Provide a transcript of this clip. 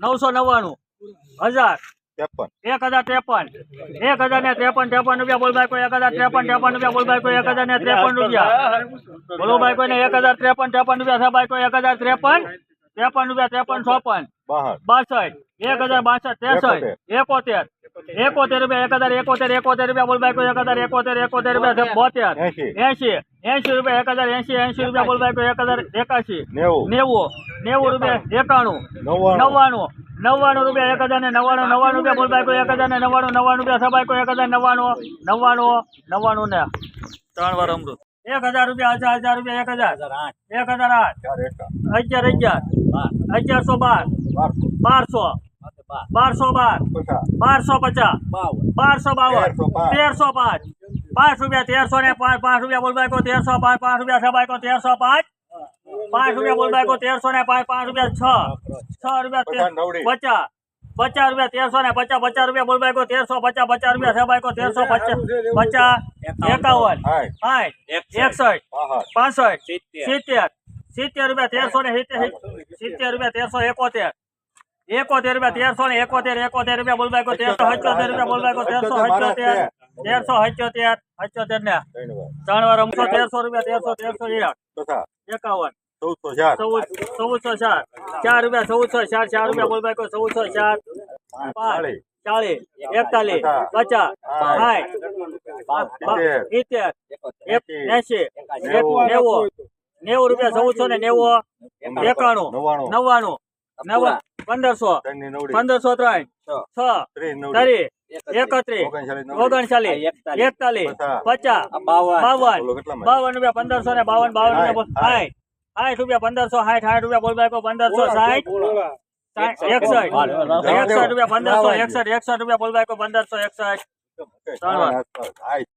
નવસો નવ્વાણું હજાર એક હજાર ત્રેપન એક હજાર ને ત્રેપન ત્રેપન રૂપિયા બોલ ભાઈ કોઈ એક હજાર ત્રેપન ત્રેપન રૂપિયા બોલ ભાઈ કોઈ એક હજાર ને ત્રેપન રૂપિયા બોલો ભાઈ કોઈને એક હજાર ત્રેપન ત્રેપન રૂપિયા છે ભાઈ કોઈ એક હજાર ત્રેપન ત્રેપન રૂપિયા ત્રેપન ચોપન બાસઠ એક હજાર બાસઠ ત્રેસઠ એકોતેર એકોતેર રૂપિયા એક હજાર એકોતેર એકોતેર રૂપિયા બોલ ભાઈ કોઈ એક હજાર એકોતેર એકોતેર રૂપિયા બોતેર એંશી એસી એસી રૂપિયા એક હજાર એસી એસી રૂપિયા બોલ ભાઈ કોઈ એક હજાર એકાશી નેવું નેવું રૂપિયા એકાણું. નવ્વાણું. નવ્વાણું. રૂપિયા એક હજાર ને નવ્વાણું નવ્વાણું રૂપિયા બોલભાઈ કોઈ એક હજાર ને નવ્વાણું નવ્વાણું રૂપિયા સભાઈ કોઈ એક હજાર નવ્વાણું નવ્વાણું નવ્વાણું ને ત્રણ વાર અમૃત. એક હજાર રૂપિયા હજાર હજાર રૂપિયા એક હજાર. એક હજાર આઠ. અગિયાર અગિયાર અગિયારસો બાર. બારસો. બારસો. બાર. બારસો પચાસ. બારસો બાવન. તેરસો પાંચ. પાંચ. પાંચ રૂપિયા તેરસો ને પાંચ પાંચ રૂપિયા બોલભાઈ કો તેરસો પાંચ પાંચ રૂપિયા સભાઈ કો તેરસો પાંચ. પાંચ રૂપિયા બોલ ભાઈ કો તેરસો ને પાંચ પાંચ રૂપિયા છ. છ રૂપિયા પચાસ પચાસ. પચાસ રૂપિયા તેરસો ને પચાસ પચાસ રૂપિયા બોલ ભાઈ કો તેરસો પચાસ પચાસ રૂપિયા સભાઈ કો તેરસો પચાસ પચાસ એકાવન. સાઠ સાઠ એકસઠ. પાસઠ. સિત્તેર. સિત્તેર. રૂપિયા તેરસો ને સિત્તેર સિત્તેર રૂપિયા તેરસો એકોતેર. એકોતેર રૂપિયા તેરસો ને એકોતેર એકોતેર રૂપિયા બોલબાઈ કો તેરસો હચોતેર રૂપિયા બોલબાઈ કો તેરસો હચોતેર તેરસો હચોતેર હચોતેર ને. ત્રણ વાર. અમસો તેરસો રૂપિયા તેરસો તેરસો એક એકાવન. ચૌદસો ચાર. ચૌદસો ચાર. ચાર રૂપિયા ચૌદસો ચાર ચાર રૂપિયા બોલબાઈ કો ચૌદસો ચાર. ચાલીસ ચાલીસ એકતાલીસ પચાસ સાઠ સિત્તેર. એસી એક નેવું નેવું રૂપિયા ચૌદસો ને નેવું એકાણું નવ્વાણું નવ પંદરસો પંદરસો ત્રણ છ ત્રીસ એકત્રીસ ઓગણચાલીસ એકતાલીસ પચાસ. બાવન? બાવન રૂપિયા પંદરસો ને બાવન બાવન રૂપિયા સાઠ રૂપિયા પંદરસો સાઠ સાઠ રૂપિયા બોલ ભાઈ પંદરસો સાઠ. સાઠ, એકસઠ. એકસઠ. રૂપિયા પંદરસો એકસઠ એકસઠ રૂપિયા બોલ ભાઈ પંદરસો એકસઠ.